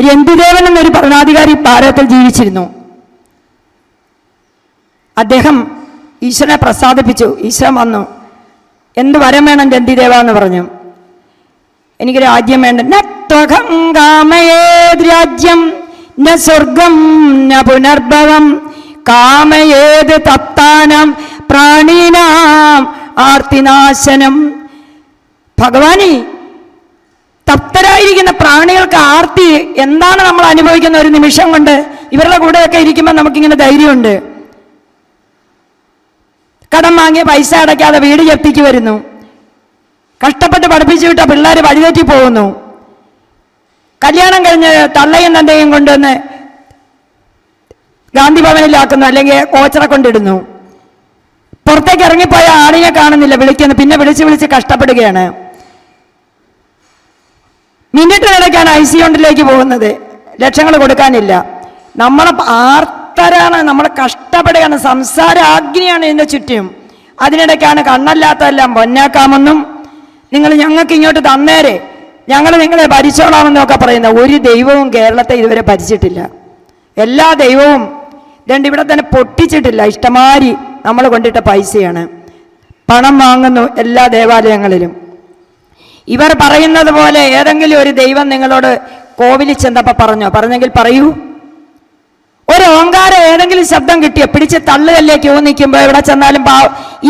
രന്തിദേവൻ എന്നൊരു ഭരണാധികാരി ഭാരതത്തിൽ ജീവിച്ചിരുന്നു. അദ്ദേഹം ഈശ്വരനെ പ്രസാദിപ്പിച്ചു. ഈശ്വരൻ വന്നു. എന്ത് വരം വേണം രന്തിദേവ എന്ന് പറഞ്ഞു. എനിക്ക് രാജ്യം വേണ്ട. നത്വകം രാജ്യം? ന സ്വർഗം? ന പുനർഭവം? കാമയേത് തപ്താനം? പ്രാണീനാം ആർത്തിനാശനം? ഭഗവാനി തപ്തരായിരിക്കുന്ന പ്രാണികൾക്ക് ആർത്തി എന്താണ് നമ്മൾ അനുഭവിക്കുന്ന ഒരു നിമിഷം കൊണ്ട് ഇവരുടെ കൂടെയൊക്കെ ഇരിക്കുമ്പോൾ നമുക്കിങ്ങനെ ധൈര്യമുണ്ട്. കടം വാങ്ങിയ പൈസ അടയ്ക്കാതെ വീട് ജപ്തിക്ക് വരുന്നു. കഷ്ടപ്പെട്ട് പഠിപ്പിച്ചു വിട്ട പിള്ളേർ വഴിതെറ്റി പോകുന്നു. കല്യാണം കഴിഞ്ഞ് തള്ളയും തന്തയും കൊണ്ടുവന്ന് ഗാന്ധി ഭവനിലാക്കുന്നു അല്ലെങ്കിൽ കോച്ചറ കൊണ്ടിടുന്നു. പുറത്തേക്ക് ഇറങ്ങിപ്പോയ ആളിനെ കാണുന്നില്ല വിളിക്കുന്നു. പിന്നെ വിളിച്ച് വിളിച്ച് കഷ്ടപ്പെടുകയാണ്. മിനിറ്റിനിടയ്ക്കാണ് ഐ സി യുണ്ടിലേക്ക് പോകുന്നത്. ലക്ഷങ്ങൾ കൊടുക്കാനില്ല. നമ്മളെ ആർത്തരാണ് നമ്മൾ കഷ്ടപ്പെടുകയാണ് സംസാര ആഗ്നിയാണ് ഇതിന്റെ ചുറ്റും. അതിനിടയ്ക്കാണ് കണ്ണല്ലാത്തതെല്ലാം പൊന്നാക്കാമെന്നും നിങ്ങൾ ഞങ്ങൾക്ക് ഇങ്ങോട്ട് തന്നേരെ. ഞങ്ങൾ നിങ്ങളെ ഭരിച്ചോളാമെന്നൊക്കെ പറയുന്ന ഒരു ദൈവവും കേരളത്തെ ഇതുവരെ ഭരിച്ചിട്ടില്ല. എല്ലാ ദൈവവും രണ്ട് ഇവിടെ തന്നെ പൊട്ടിച്ചിട്ടില്ല. ഇഷ്ടമാരി നമ്മൾ കൊണ്ടിട്ട പൈസയാണ്. പണം വാങ്ങുന്നു എല്ലാ ദേവാലയങ്ങളിലും. ഇവർ പറയുന്നത് പോലെ ഏതെങ്കിലും ഒരു ദൈവം നിങ്ങളോട് കോവിലിൽ ചെന്നപ്പോൾ പറഞ്ഞോ? പറഞ്ഞെങ്കിൽ പറയൂ. ഒരു ഓങ്കാരം ഏതെങ്കിലും ശബ്ദം കിട്ടിയോ? പിടിച്ച് തള്ളുകല്ലേ ക്യൂ നിൽക്കുമ്പോൾ എവിടെ ചെന്നാലും പാ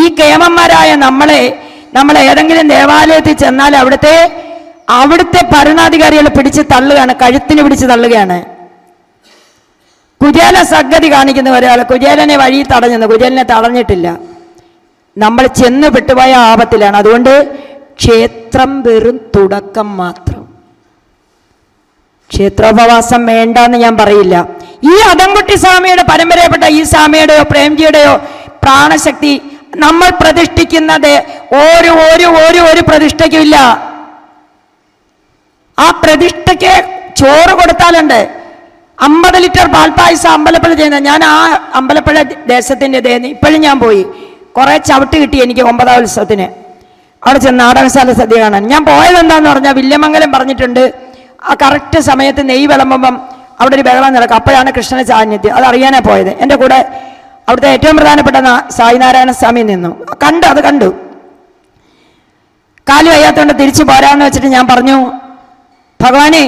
ഈ കേമന്മാരായ നമ്മളെ നമ്മൾ ഏതെങ്കിലും ദേവാലയത്തിൽ ചെന്നാൽ അവിടുത്തെ അവിടുത്തെ ഭരണാധികാരികൾ പിടിച്ച് തള്ളുകയാണ് കഴുത്തിന് പിടിച്ച് തള്ളുകയാണ്. കുചേല സഗതി കാണിക്കുന്ന ഒരാൾ കുചേലനെ വഴി തടഞ്ഞെന്ന് കുചേലനെ തടഞ്ഞിട്ടില്ല. നമ്മൾ ചെന്ന് വിട്ടുപോയ ആപത്തിലാണ്. അതുകൊണ്ട് ക്ഷേത്രം വെറും തുടക്കം മാത്രം. ക്ഷേത്രോപവാസം വേണ്ടെന്ന് ഞാൻ പറയില്ല. ഈ അതംകുട്ടി സ്വാമിയുടെ പരമ്പരയപ്പെട്ട ഈ സ്വാമിയുടെയോ പ്രേംജിയുടെയോ പ്രാണശക്തി നമ്മൾ പ്രതിഷ്ഠിക്കുന്നത് ഒരു ഒരു ഒരു ഒരു പ്രതിഷ്ഠയ്ക്കില്ല ആ പ്രതിഷ്ഠയ്ക്ക് ചോറ് കൊടുത്താലുണ്ട്. അമ്പത് ലിറ്റർ പാൽപ്പായസം അമ്പലപ്പുഴ ചെയ്യുന്ന ഞാൻ ആ അമ്പലപ്പുഴ ദേശത്തിന്റെ ഇപ്പോഴും ഞാൻ പോയി. കുറേ ചവിട്ട് കിട്ടി എനിക്ക് ഒമ്പതാം ഉത്സവത്തിന്. അവിടെ ചെന്ന് നാടകശാല സദ്യ കാണാൻ. ഞാൻ പോയത് എന്താന്ന് പറഞ്ഞാൽ വില്യമംഗലം പറഞ്ഞിട്ടുണ്ട്. ആ കറക്റ്റ് സമയത്ത് നെയ് വിളമ്പുമ്പം അവിടെ ഒരു ബഹളം നടക്കും. അപ്പോഴാണ് കൃഷ്ണ സാന്നിധ്യം അത് അറിയാനാ പോയത്. എന്റെ കൂടെ അവിടുത്തെ ഏറ്റവും പ്രധാനപ്പെട്ട സായി സായിനാരായണ സ്വാമി നിന്നു. കണ്ടു അത് കണ്ടു. കാലു വയ്യാത്തോണ്ട് തിരിച്ചു പോരാന്ന് വെച്ചിട്ട് ഞാൻ പറഞ്ഞു ഭഗവാനെ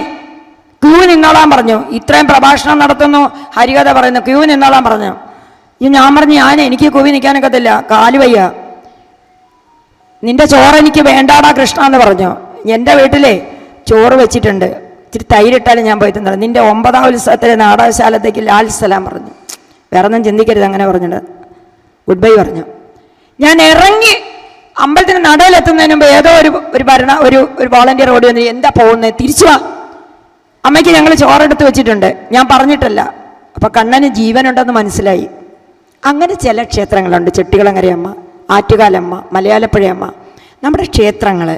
ക്യൂ നിന്നോളാൻ പറഞ്ഞു. ഇത്രയും പ്രഭാഷണം നടത്തുന്നു. ഹരികഥ പറയുന്നു. ക്യൂ നിന്നോളാൻ പറഞ്ഞു. ഞാൻ പറഞ്ഞു ഞാൻ എനിക്ക് കൂവി നിൽക്കാനൊക്കത്തില്ല കാലു വയ്യ. നിന്റെ ചോറ് എനിക്ക് വേണ്ടാടാ കൃഷ്ണ എന്ന് പറഞ്ഞു. എന്റെ വീട്ടിലെ ചോറ് വെച്ചിട്ടുണ്ട്. ഇച്ചിരി തൈരിട്ടാലും ഞാൻ പോയി തിന്നത് നിന്റെ ഒമ്പതാം ഉത്സവത്തിലെ നാടകശാലത്തേക്ക് ലാൽ സലാം പറഞ്ഞു. വേറെ ഒന്നും ചിന്തിക്കരുത് അങ്ങനെ പറഞ്ഞിട്ട്. ഗുഡ് ബൈ പറഞ്ഞു. ഞാൻ ഇറങ്ങി അമ്പലത്തിന് നടയിലെത്തുന്നതിന് മുമ്പ് ഏതോ ഒരു ഒരു ഭരണ ഒരു ഒരു വോളണ്ടിയർ ഓടി വന്ന് എന്താ പോകുന്നത് തിരിച്ചു വാ. അമ്മയ്ക്ക് ഞങ്ങൾ ചോറെടുത്ത് വെച്ചിട്ടുണ്ട്. ഞാൻ പറഞ്ഞിട്ടല്ല. അപ്പം കണ്ണന് ജീവനുണ്ടെന്ന് മനസ്സിലായി. അങ്ങനെ ചില ക്ഷേത്രങ്ങളുണ്ട്. ചെട്ടികളങ്ങരയമ്മ. ആറ്റുകാലമ്മ മലയാളപ്പുഴയമ്മ നമ്മുടെ ക്ഷേത്രങ്ങൾ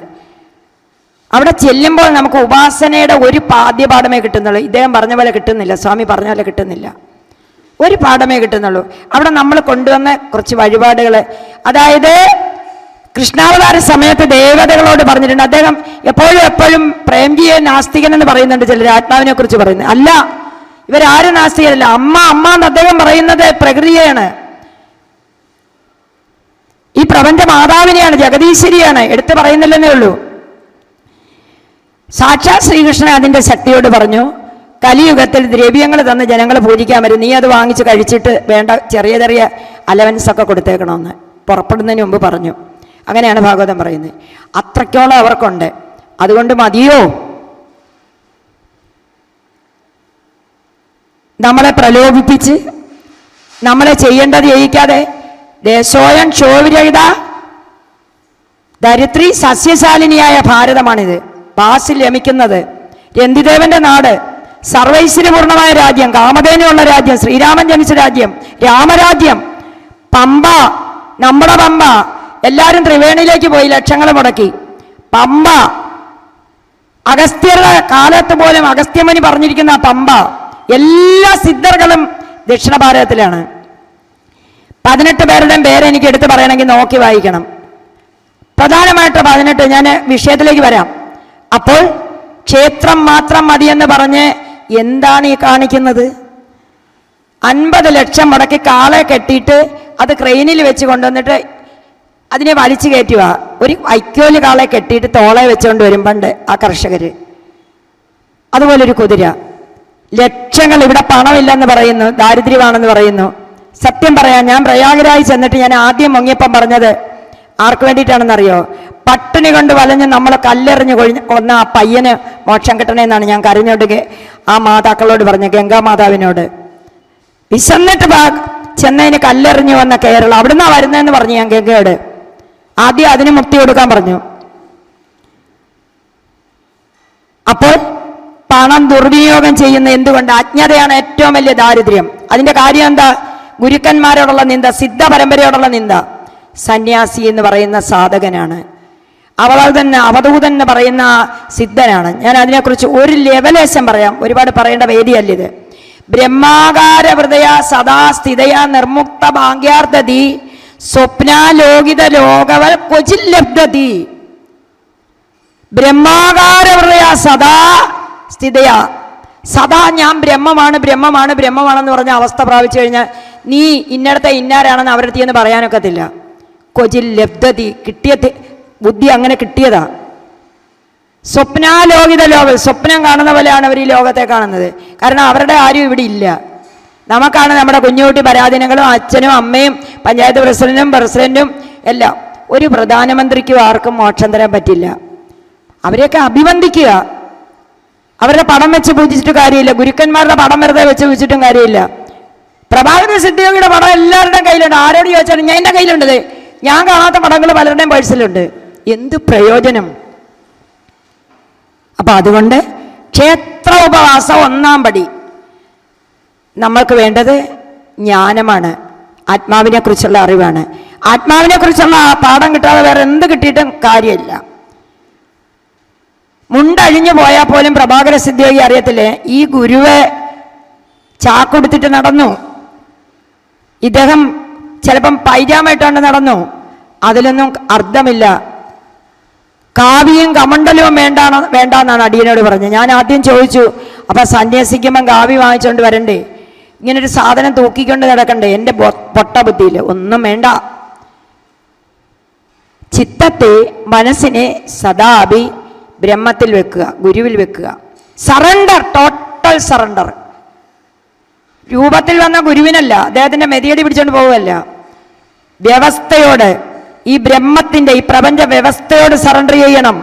അവിടെ ചെല്ലുമ്പോൾ നമുക്ക് ഉപാസനയുടെ ഒരു പാദ്യപാഠമേ കിട്ടുന്നുള്ളൂ. ഇദ്ദേഹം പറഞ്ഞ പോലെ കിട്ടുന്നില്ല. സ്വാമി പറഞ്ഞ പോലെ കിട്ടുന്നില്ല. ഒരു പാഠമേ കിട്ടുന്നുള്ളൂ. അവിടെ നമ്മൾ കൊണ്ടുവന്ന കുറച്ച് വഴിപാടുകൾ അതായത് കൃഷ്ണാവതാര സമയത്ത് ദേവതകളോട് പറഞ്ഞിട്ടുണ്ട്. അദ്ദേഹം എപ്പോഴും എപ്പോഴും പ്രേംജിയെ നാസ്തികൻ എന്ന് പറയുന്നുണ്ട് ചിലർ ആത്മാവിനെ കുറിച്ച് പറയുന്നത്. അല്ല ഇവരാരും നാസ്തികരല്ല. അമ്മ അമ്മ എന്ന് അദ്ദേഹം പറയുന്നത് പ്രകൃതിയെയാണ്. ഈ പ്രപഞ്ച മാതാവിനെയാണ് ജഗദീശ്വരിയാണ് എടുത്തു പറയുന്നില്ലെന്നേ ഉള്ളൂ. സാക്ഷാത് ശ്രീകൃഷ്ണൻ അതിന്റെ ശക്തിയോട് പറഞ്ഞു കലിയുഗത്തിൽ ദ്രവ്യങ്ങൾ തന്ന് ജനങ്ങളെ പൂജിക്കാൻ വരും. നീ അത് വാങ്ങിച്ച് കഴിച്ചിട്ട് വേണ്ട ചെറിയ ചെറിയ അലവൻസ് ഒക്കെ കൊടുത്തേക്കണമെന്ന്. പുറപ്പെടുന്നതിന് മുമ്പ് പറഞ്ഞു. അങ്ങനെയാണ് ഭാഗവതം പറയുന്നത്. അത്രയ്ക്കോളം അവർക്കുണ്ട്. അതുകൊണ്ട് മതിയോ? നമ്മളെ പ്രലോഭിപ്പിച്ച് നമ്മളെ ചെയ്യേണ്ടത് ചെയ്യിക്കാതെ ദേശോയൻ ക്ഷോഭിരഹിത ദരിദ്രി സസ്യശാലിനിയായ ഭാരതമാണിത്. ബാസിൽ രമിക്കുന്നത് രന്തിദേവന്റെ നാട്. സർവൈശ്വര്യപൂർണമായ രാജ്യം. കാമധേനുള്ള രാജ്യം. ശ്രീരാമൻ ജനിച്ച രാജ്യം. രാമരാജ്യം. പമ്പ. നമ്മുടെ പമ്പ. എല്ലാവരും ത്രിവേണിയിലേക്ക് പോയി ലക്ഷങ്ങൾ മുടക്കി. പമ്പ. അഗസ്ത്യരുടെ കാലത്ത് പോലും അഗസ്ത്യമുനി പറഞ്ഞിരിക്കുന്ന പമ്പ എല്ലാ സിദ്ധർകളും ദക്ഷിണ ഭാരതത്തിലാണ്. പതിനെട്ട് പേരുടെയും പേര് എനിക്ക് എടുത്തു പറയണമെങ്കിൽ നോക്കി വായിക്കണം. പ്രധാനമായിട്ട് പതിനെട്ട് ഞാൻ വിഷയത്തിലേക്ക് വരാം. അപ്പോൾ ക്ഷേത്രം മാത്രം മതിയെന്ന് പറഞ്ഞ് എന്താണ് ഈ കാണിക്കുന്നത്? അൻപത് ലക്ഷം മുടക്കി കാളെ കെട്ടിയിട്ട് അത് ക്രെയിനിൽ വെച്ച് കൊണ്ടുവന്നിട്ട് അതിനെ വലിച്ചു കയറ്റുക ഒരു വൈക്കോൽ കാളെ കെട്ടിയിട്ട് തോളെ വെച്ചുകൊണ്ട് വരും പണ്ട് ആ കർഷകർ അതുപോലൊരു കുതിര. ലക്ഷങ്ങൾ ഇവിടെ പണമില്ലെന്ന് പറയുന്നു ദാരിദ്ര്യമാണെന്ന് പറയുന്നു. സത്യം പറയാം ഞാൻ പ്രയാഗരായി ചെന്നിട്ട് ഞാൻ ആദ്യം മുങ്ങിയപ്പം പറഞ്ഞത് ആർക്ക് വേണ്ടിയിട്ടാണെന്നറിയോ? പട്ടിണി കൊണ്ട് വലഞ്ഞ് നമ്മൾ കല്ലെറിഞ്ഞ് കൊഴിഞ്ഞ് കൊന്ന ആ പയ്യന് മോക്ഷം കിട്ടണമെന്നാണ് ഞാൻ കരഞ്ഞോട്ട് ആ മാതാക്കളോട് പറഞ്ഞ ഗംഗാ മാതാവിനോട്. വിശന്നിട്ട് ബാ ചെന്നതിന് കല്ലെറിഞ്ഞു വന്ന കേരളം അവിടുന്നാ വരുന്നതെന്ന് പറഞ്ഞു ഞാൻ ഗംഗയോട്. ആദ്യം അതിന് മുക്തി കൊടുക്കാൻ പറഞ്ഞു. അപ്പോൾ പണം ദുർവിനിയോഗം ചെയ്യുന്ന എന്തുകൊണ്ട്? അജ്ഞതയാണ് ഏറ്റവും വലിയ ദാരിദ്ര്യം. അതിന്റെ കാര്യം എന്താ? ഗുരുക്കന്മാരോടുള്ള നിന്ദ സിദ്ധ പരമ്പരയോടുള്ള നിന്ദ സന്യാസി എന്ന് പറയുന്ന സാധകനാണ്. അവധൂതൻ അവധൂതൻ എന്ന് പറയുന്ന സിദ്ധനാണ്. ഞാൻ അതിനെക്കുറിച്ച് ഒരു ലെവലേശം പറയാം. ഒരുപാട് പറയേണ്ട വേദിയല്ല ഇത് ബ്രഹ്മാകാര ഹൃദയ സദാ സ്ഥിതയ നിർമുക്ത ഭാഗ്യാർത്ഥതി സ്വപ്നാലോകിത ലോകവൽ ക്വചില്ലബ്ധതി ബ്രഹ്മാകാര ഹൃദയ സദാ സ്ഥിതയ സദാ ഞാൻ ബ്രഹ്മമാണ് ബ്രഹ്മമാണ് ബ്രഹ്മമാണെന്ന് പറഞ്ഞ അവസ്ഥ പ്രാപിച്ചു കഴിഞ്ഞാൽ നീ ഇന്നടത്തെ ഇന്നാരാണെന്ന് അവരുടെ എന്ന് പറയാനൊക്കത്തില്ല. കൊജിൽ ലബ്ധതി കിട്ടിയ ബുദ്ധി അങ്ങനെ കിട്ടിയതാ. സ്വപ്നാലോകിത ലോകം സ്വപ്നം കാണുന്ന പോലെയാണ് അവർ ഈ ലോകത്തെ കാണുന്നത്. കാരണം അവരുടെ ആരും ഇവിടെ ഇല്ല. നമുക്കാണ് നമ്മുടെ കുഞ്ഞുകുട്ടി പരാധീനങ്ങളും അച്ഛനും അമ്മയും പഞ്ചായത്ത് പ്രസിഡന്റും പ്രസിഡന്റും എല്ലാം. ഒരു പ്രധാനമന്ത്രിക്കും ആർക്കും മോക്ഷം തരാൻ പറ്റില്ല. അവരെയൊക്കെ അഭിവന്ദിക്കുക അവരുടെ പടം വെച്ച് പൂജിച്ചിട്ട് കാര്യമില്ല. ഗുരുക്കന്മാരുടെ പടം വെറുതെ വെച്ച് പൂജിച്ചിട്ടും കാര്യമില്ല. പ്രഭാകര സിദ്ധിയോഗിയുടെ പടം എല്ലാവരുടെയും കയ്യിലുണ്ട്. ആരോട് ചോദിച്ചാലും ഞാൻ എന്റെ കയ്യിലുണ്ട്. ഞാൻ കാണാത്ത പടങ്ങൾ പലരുടെയും പേഴ്സിലുണ്ട്. എന്ത് പ്രയോജനം? അപ്പൊ അതുകൊണ്ട് ക്ഷേത്ര ഉപവാസം ഒന്നാം പടി. നമ്മൾക്ക് വേണ്ടത് ജ്ഞാനമാണ്. ആത്മാവിനെ കുറിച്ചുള്ള അറിവാണ്. ആത്മാവിനെ കുറിച്ചുള്ള ആ പാഠം കിട്ടാതെ വേറെ എന്ത് കിട്ടിയിട്ടും കാര്യമില്ല. മുണ്ടഴിഞ്ഞു പോയാൽ പോലും പ്രഭാകര സിദ്ധിയോഗി അറിയത്തില്ലേ? ഈ ഗുരുവെ ചാക്കൊടുത്തിട്ട് നടന്നു. ഇദ്ദേഹം ചിലപ്പം പൈജാമായിട്ടാണ് നടന്നു. അതിലൊന്നും അർത്ഥമില്ല. കാവിയും കമണ്ടലവും വേണ്ടാണ് വേണ്ടാന്നാണ് അടിയനോട് പറഞ്ഞത്. ഞാൻ ആദ്യം ചോദിച്ചു അപ്പൊ സന്യസിക്കുമ്പം കാവി വാങ്ങിച്ചുകൊണ്ട് വരണ്ടേ? ഇങ്ങനൊരു സാധനം തൂക്കിക്കൊണ്ട് നടക്കണ്ടേ? എന്റെ പൊട്ട ബുദ്ധിയിൽ ഒന്നും വേണ്ട. ചിത്തത്തെ മനസ്സിനെ സദാപി ബ്രഹ്മത്തിൽ വെക്കുക ഗുരുവിൽ വെക്കുക. സറണ്ടർ ടോട്ടൽ സറണ്ടർ രൂപത്തിൽ വന്ന ഗുരുവിനല്ല അദ്ദേഹത്തിന്റെ മെതിയടി പിടിച്ചോണ്ട് പോവുകയല്ല. വ്യവസ്ഥയോട് ഈ ബ്രഹ്മത്തിന്റെ ഈ പ്രപഞ്ച വ്യവസ്ഥയോട് സറണ്ടർ ചെയ്യണം.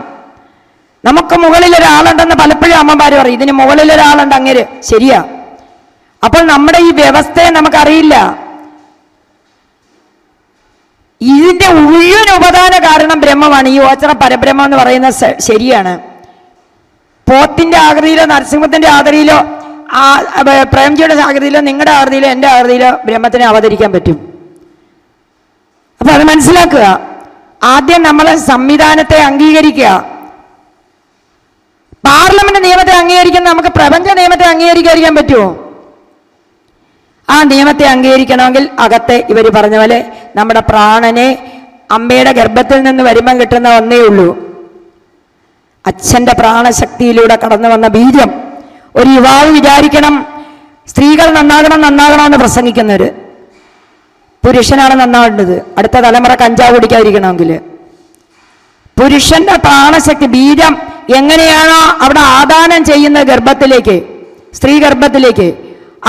നമുക്ക് മുകളിൽ ഒരാളുണ്ടെന്ന് പലപ്പോഴും അമ്മമാർ പറയും ഇതിന് മുകളിൽ ഒരാളുണ്ട് അങ്ങനെ ശരിയാ. അപ്പോൾ നമ്മുടെ ഈ വ്യവസ്ഥയെ നമുക്കറിയില്ല. ഇതിന്റെ മുഴുവൻ ഉപദാന കാരണം ബ്രഹ്മമാണ്. ഈ ഓച്ചറ പരബ്രഹ്മം എന്ന് പറയുന്ന ശരിയാണ്. പോത്തിന്റെ ആകൃതിയിലോ നരസിംഹത്തിന്റെ ആകൃതിയിലോ ആ പ്രേംജിയുടെ ആകൃതിയിലോ നിങ്ങളുടെ ആകൃതിയിലോ എന്റെ ആകൃതിയിലോ ബ്രഹ്മത്തിനെ അവതരിക്കാൻ പറ്റും. അപ്പൊ അത് മനസ്സിലാക്കുക. ആദ്യം നമ്മൾ സംവിധാനത്തെ അംഗീകരിക്കുക. പാർലമെന്റ് നിയമത്തെ അംഗീകരിക്കുന്ന നമുക്ക് പ്രപഞ്ച നിയമത്തെ അംഗീകരിക്കാൻ പറ്റുമോ? ആ നിയമത്തെ അംഗീകരിക്കണമെങ്കിൽ അകത്തെ ഇവർ പറഞ്ഞ പോലെ നമ്മുടെ പ്രാണനെ അമ്മയുടെ ഗർഭത്തിൽ നിന്ന് വരുമ്പം കിട്ടുന്ന ഒന്നേ ഉള്ളൂ. അച്ഛന്റെ പ്രാണശക്തിയിലൂടെ കടന്നു വന്ന ബീജം ഒരു യുവാവ് വിചാരിക്കണം സ്ത്രീകൾ നന്നാകണം നന്നാകണമെന്ന് പ്രസംഗിക്കുന്നവർ പുരുഷനാണ് നന്നാവേണ്ടത്. അടുത്ത തലമുറ കഞ്ചാവ് കുടിക്കാതിരിക്കണമെങ്കിൽ. പുരുഷന്റെ പ്രാണശക്തി ബീജം എങ്ങനെയാണോ അവിടെ ആദാനം ചെയ്യുന്ന ഗർഭത്തിലേക്ക് സ്ത്രീ ഗർഭത്തിലേക്ക്.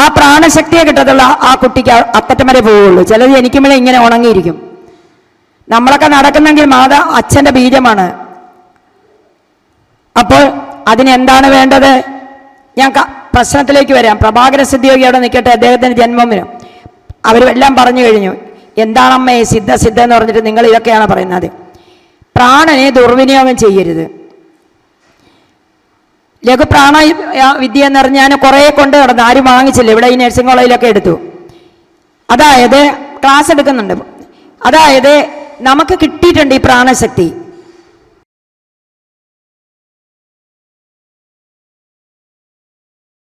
ആ പ്രാണശക്തിയെ കിട്ടത്തുള്ള ആ കുട്ടിക്ക് അത്തറ്റം വരെ പോവുള്ളൂ. ചിലത് ജനിക്കുമ്പോഴേ ഇങ്ങനെ ഉണങ്ങിയിരിക്കും. നമ്മളൊക്കെ നടക്കുന്നെങ്കിൽ മാതാ അച്ഛന്റെ ബീജമാണ് അപ്പോൾ അതിനെന്താണ് വേണ്ടത്? ഞാൻ പ്രശ്നത്തിലേക്ക് വരാം. പ്രഭാകര സിദ്ധിയോഗി അവിടെ നിൽക്കട്ടെ. അദ്ദേഹത്തിന്റെ ജന്മം വരും. അവരെല്ലാം പറഞ്ഞു കഴിഞ്ഞു. എന്താണമ്മേ സിദ്ധ സിദ്ധ എന്ന് പറഞ്ഞിട്ട് നിങ്ങൾ ഇതൊക്കെയാണ് പറയുന്നത്? പ്രാണനെ ദുർവിനിയോഗം ചെയ്യരുത്. ലഘുപ്രാണ വിദ്യ എന്ന് പറഞ്ഞ് ഞാൻ കുറേ കൊണ്ട് നടന്നു ആരും വാങ്ങിച്ചില്ല. ഇവിടെ ഈ നഴ്സിംഗ് കോളേജിലൊക്കെ എടുത്തു. അതായത് ക്ലാസ് എടുക്കുന്നുണ്ട്. അതായത് നമുക്ക് കിട്ടിയിട്ടുണ്ട് ഈ പ്രാണശക്തി.